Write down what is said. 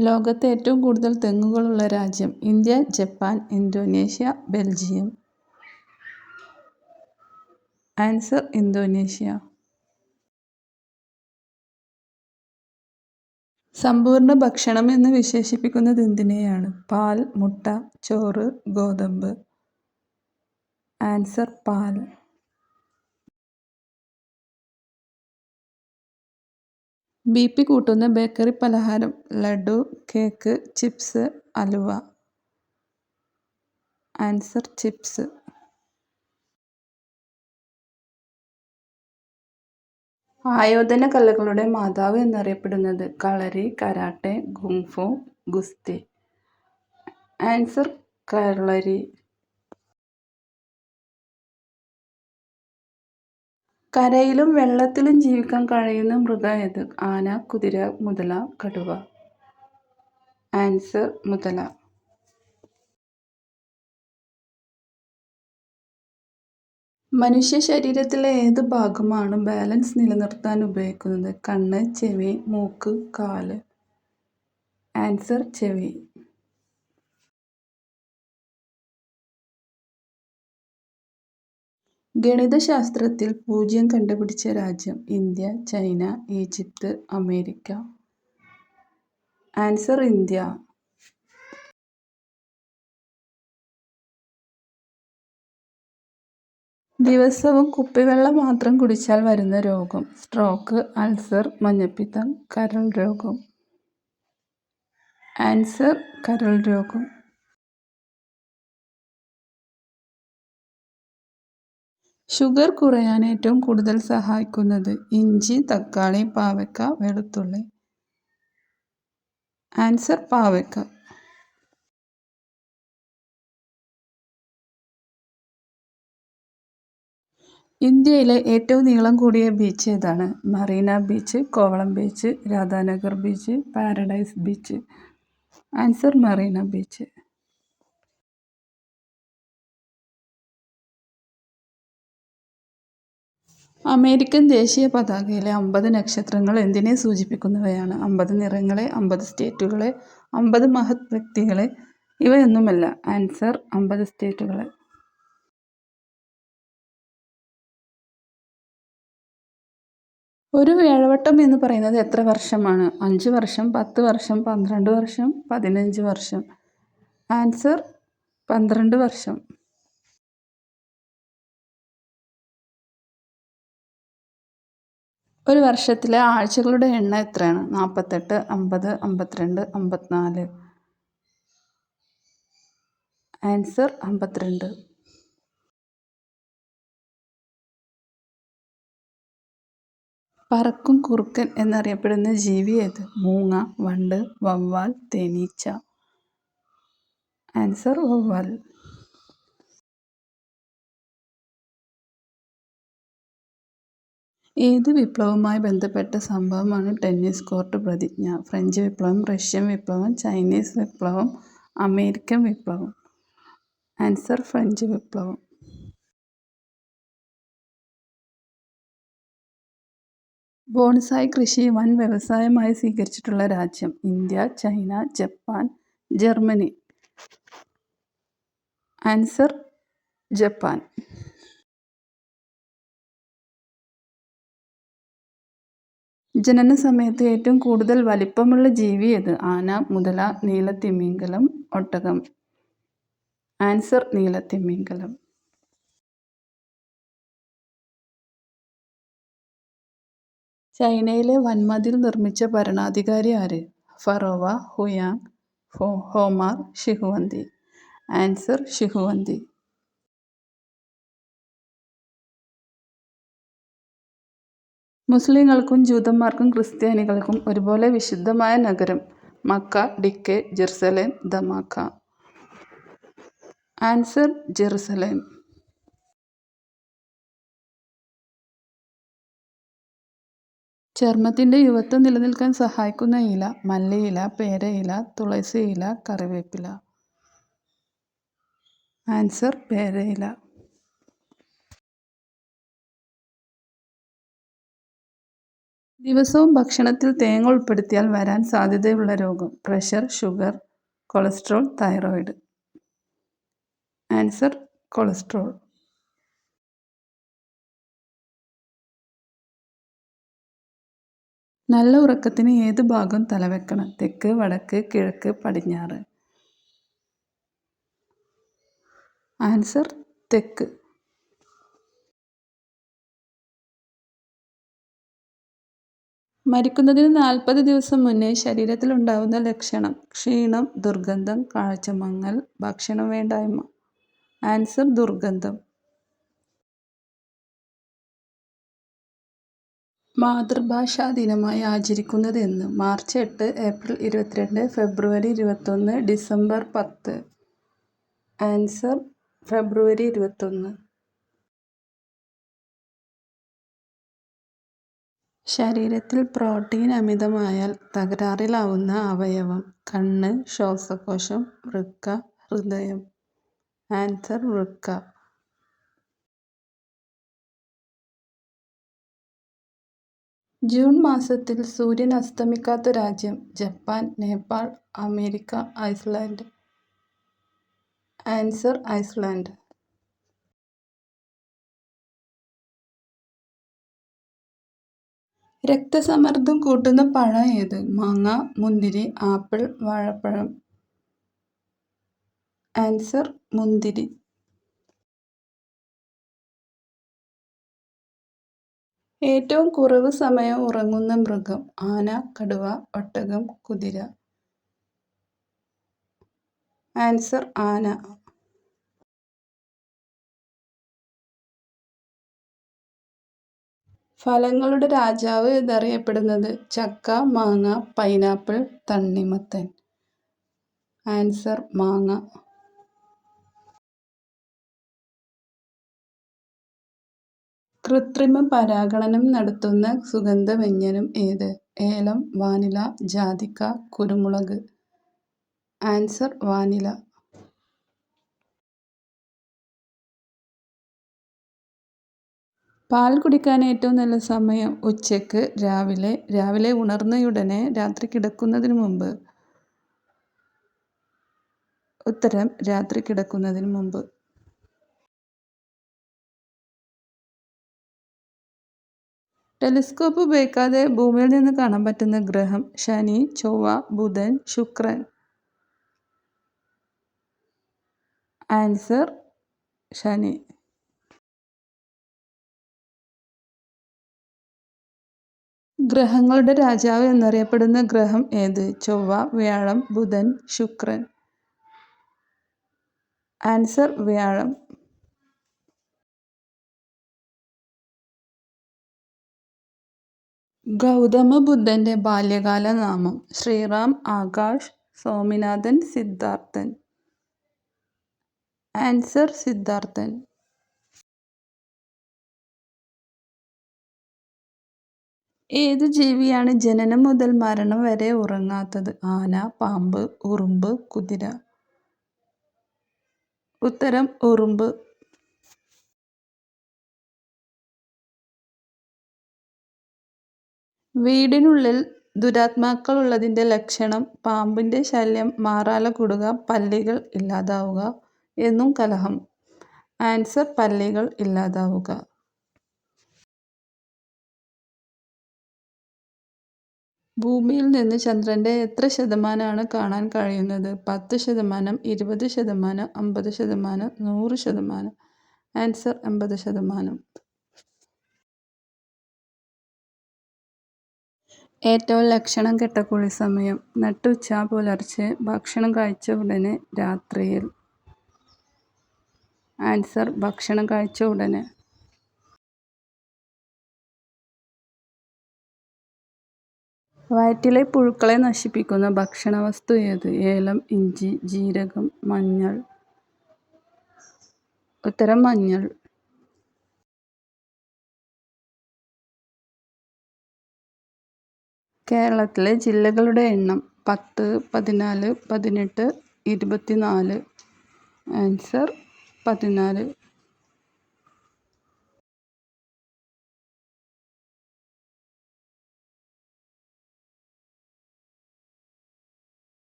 ലോകത്ത് ഏറ്റവും കൂടുതൽ തെങ്ങുകളുള്ള രാജ്യം India Japan Indonesia Belgium. Answer Indonesia. സമ്പൂർണ ഭക്ഷണം എന്ന് വിശേഷിപ്പിക്കുന്നത് എന്തിനെയാണ്? പാൽ മുട്ട ചോറ് ഗോതമ്പ്. ആൻസർ പാൽ. ബി പി കൂട്ടുന്ന ബേക്കറി പലഹാരം ലഡു കേക്ക് ചിപ്സ് അലുവ. Answer chips. ആയോധന കലകളുടെ മാതാവ് എന്നറിയപ്പെടുന്നത് കളരി കരാട്ടെ ഗുംഫു ഗുസ്തി. ആൻസർ കളരി. കരയിലും വെള്ളത്തിലും ജീവിക്കാൻ കഴിയുന്ന മൃഗം ഏത്? ആന കുതിര മുതല കടുവ. ആൻസർ മുതല. മനുഷ്യ ശരീരത്തിലെ ഏത് ഭാഗമാണ് ബാലൻസ് നിലനിർത്താൻ ഉപയോഗിക്കുന്നത്? കണ്ണ് ചെവി മൂക്ക് കാൽ. ആൻസർ ചെവി. ഗണിതശാസ്ത്രത്തിൽ പൂജ്യം കണ്ടുപിടിച്ച രാജ്യം India China Egypt America. Answer India. ദിവസവും കുപ്പിവെള്ളം മാത്രം കുടിച്ചാൽ വരുന്ന രോഗം. സ്ട്രോക്ക് അൾസർ മഞ്ഞപ്പിത്തം കരൾ രോഗം. ആൻസർ കരൾ രോഗം. ഷുഗർ കുറയാൻ ഏറ്റവും കൂടുതൽ സഹായിക്കുന്നത് ഇഞ്ചി തക്കാളി പാവയ്ക്ക വെളുത്തുള്ളി. ആൻസർ പാവയ്ക്ക. ഇന്ത്യയിലെ ഏറ്റവും നീളം കൂടിയ ബീച്ച് ഏതാണ്? Marina beach Kovalam beach Radhanagar beach paradise beach. Answer Marina beach. American ദേശീയ പതാകയിലെ അമ്പത് നക്ഷത്രങ്ങൾ എന്തിനെ സൂചിപ്പിക്കുന്നവയാണ്? അമ്പത് നിറങ്ങളെ അമ്പത് സ്റ്റേറ്റുകളെ അമ്പത് മഹത് വ്യക്തികളെ ഇവയൊന്നുമല്ല. ആൻസർ അമ്പത് സ്റ്റേറ്റുകളെ. ഒരു വേഴവട്ടം എന്ന് പറയുന്നത് എത്ര വർഷമാണ്? അഞ്ച് വർഷം പത്ത് വർഷം പന്ത്രണ്ട് വർഷം പതിനഞ്ച് വർഷം. ആൻസർ പന്ത്രണ്ട് വർഷം. ഒരു വർഷത്തിലെ ആഴ്ചകളുടെ എണ്ണം എത്രയാണ്? നാൽപ്പത്തെട്ട് അമ്പത് അമ്പത്തിരണ്ട് അമ്പത്തിനാല്. ആൻസർ അമ്പത്തിരണ്ട്. പറക്കും കുറുക്കൻ എന്നറിയപ്പെടുന്ന ജീവി ഏത്? മൂങ്ങ വണ്ട് വവ്വാൽ തേനീച്ച. ആൻസർ വവ്വാൽ. ഏത് വിപ്ലവവുമായി ബന്ധപ്പെട്ട സംഭവമാണ് ടെന്നീസ് കോർട്ട് പ്രതിജ്ഞ? ഫ്രഞ്ച് വിപ്ലവം റഷ്യൻ വിപ്ലവം ചൈനീസ് വിപ്ലവം അമേരിക്കൻ വിപ്ലവം. ആൻസർ ഫ്രഞ്ച് വിപ്ലവം. ബോൺസായി കൃഷി വൻ വ്യവസായമായി സ്വീകരിച്ചിട്ടുള്ള രാജ്യം. India China Japan Germany. Answer Japan. ജനന സമയത്ത് ഏറ്റവും കൂടുതൽ വലിപ്പമുള്ള ജീവി ഏത്? ആന മുതല നീലത്തിമിംഗലം ഒട്ടകം. ആൻസർ നീലത്തിമിംഗലം. ചൈനയിലെ വൻമതിൽ നിർമ്മിച്ച ഭരണാധികാരി ആര്? ഫറോവ ഹുയാങ് ഹോമാർ ഷിഹുവന്തി. ആൻസർ ഷിഹുവന്തി. മുസ്ലിങ്ങൾക്കും ജൂതന്മാർക്കും ക്രിസ്ത്യാനികൾക്കും ഒരുപോലെ വിശുദ്ധമായ നഗരം മക്ക ഡിക്കെ ജെറുസലേം ദമാക്ക. Answer Jerusalem. ചർമ്മത്തിന്റെ യുവത്വം നിലനിൽക്കാൻ സഹായിക്കുന്ന ഇല മല്ലിയില പേരയില ഇല, കറിവേപ്പില. ആൻസർ പേരയില. ദിവസവും ഭക്ഷണത്തിൽ തേങ്ങ ഉൾപ്പെടുത്തിയാൽ വരാൻ സാധ്യതയുള്ള രോഗം. Pressure sugar cholesterol thyroid. Answer cholesterol. നല്ല ഉറക്കത്തിന് ഏത് ഭാഗം തലവെക്കണം? തെക്ക് വടക്ക് കിഴക്ക് പടിഞ്ഞാറ്. ആൻസർ തെക്ക്. മരിക്കുന്നതിന് നാൽപ്പത് ദിവസം മുന്നേ ശരീരത്തിലുണ്ടാവുന്ന ലക്ഷണം ക്ഷീണം ദുർഗന്ധം കാഴ്ചമങ്ങൽ ഭക്ഷണം വേണ്ടായ്മ ആൻസർ ദുർഗന്ധം. മാതൃഭാഷാ ദിനമായി ആചരിക്കുന്നത് എന്ന് മാർച്ച് എട്ട് ഏപ്രിൽ ഇരുപത്തിരണ്ട് ഫെബ്രുവരി ഇരുപത്തൊന്ന് ഡിസംബർ പത്ത്. ആൻസർ ഫെബ്രുവരി ഇരുപത്തൊന്ന്. ശരീരത്തിൽ പ്രോട്ടീൻ അമിതമായാൽ തകരാറിലാവുന്ന അവയവം കണ്ണ് ശ്വാസകോശം വൃക്ക ഹൃദയം. ആൻസർ വൃക്ക. ജൂൺ മാസത്തിൽ സൂര്യൻ അസ്തമിക്കാത്ത രാജ്യം Japan Nepal America Iceland. Answer Iceland. രക്തസമ്മർദ്ദം കൂട്ടുന്ന പഴം ഏത്? മാങ്ങ മുന്തിരി ആപ്പിൾ വാഴപ്പഴം. ആൻസർ മുന്തിരി. ഏറ്റവും കുറവ് സമയം ഉറങ്ങുന്ന മൃഗം. ആന കടുവ ഒട്ടകം കുതിര. ആൻസർ ആന. ഫലങ്ങളുടെ രാജാവ് എന്നറിയപ്പെടുന്നത് ചക്ക മാങ്ങ പൈനാപ്പിൾ തണ്ണിമത്തൻ. ആൻസർ മാങ്ങ. കൃത്രിമ പരാഗണനം നടത്തുന്ന സുഗന്ധവ്യഞ്ജനം ഏത്? ഏലം വാനില ജാതിക്ക കുരുമുളക്. Answer vanilla. പാൽ കുടിക്കാൻ ഏറ്റവും നല്ല സമയം ഉച്ചയ്ക്ക് രാവിലെ. രാവിലെ ഉണർന്നയുടനെ രാത്രി കിടക്കുന്നതിന് മുമ്പ്. ഉത്തരം രാത്രി കിടക്കുന്നതിന് മുമ്പ്. ടെലിസ്കോപ്പ് ഉപയോഗിക്കാതെ ഭൂമിയിൽ നിന്ന് കാണാൻ പറ്റുന്ന ഗ്രഹം ശനി ചൊവ്വ ബുധൻ ശുക്രൻ. ആൻസർ ശനി. ഗ്രഹങ്ങളുടെ രാജാവ് എന്നറിയപ്പെടുന്ന ഗ്രഹം ഏത്? ചൊവ്വ വ്യാഴം ബുധൻ ശുക്രൻ. ആൻസർ വ്യാഴം. ഗൗതമ ബുദ്ധന്റെ ബാല്യകാല നാമം ശ്രീറാം ആകാശ് സ്വാമിനാഥൻ സിദ്ധാർത്ഥൻ. ആൻസർ സിദ്ധാർത്ഥൻ. ഏതു ജീവിയാണ് ജനനം മുതൽ മരണം വരെ ഉറങ്ങാത്തത്? ആന പാമ്പ് ഉറുമ്പ് കുതിര. ഉത്തരം ഉറുമ്പ്. വീടിനുള്ളിൽ ദുരാത്മാക്കൾ ഉള്ളതിന്റെ ലക്ഷണം പാമ്പിന്റെ ശല്യം മാറാല കൂടുക പല്ലികൾ ഇല്ലാതാവുക എന്നും കലഹം. ആൻസർ പല്ലികൾ ഇല്ലാതാവുക. ഭൂമിയിൽ നിന്ന് ചന്ദ്രന്റെ എത്ര ശതമാനമാണ് കാണാൻ കഴിയുന്നത്? പത്ത് ശതമാനം ഇരുപത് ശതമാനം അമ്പത് ശതമാനം നൂറ് ശതമാനം? ആൻസർ അമ്പത് ശതമാനം. ഏറ്റവും ലക്ഷണം കെട്ട കുളിസമയം. നട്ടുച്ച പുലർച്ചെ ഭക്ഷണം കഴിച്ച ഉടനെ രാത്രിയിൽ. ആൻസർ ഭക്ഷണം കഴിച്ച ഉടനെ. വയറ്റിലെ പുഴുക്കളെ നശിപ്പിക്കുന്ന ഭക്ഷണ വസ്തു ഏത്? ഏലം ഇഞ്ചി ജീരകം മഞ്ഞൾ. ഉത്തരം മഞ്ഞൾ. കേരളത്തിലെ ജില്ലകളുടെ എണ്ണം പത്ത് പതിനാല് പതിനെട്ട് ഇരുപത്തിനാല്. ആൻസർ പതിനാല്.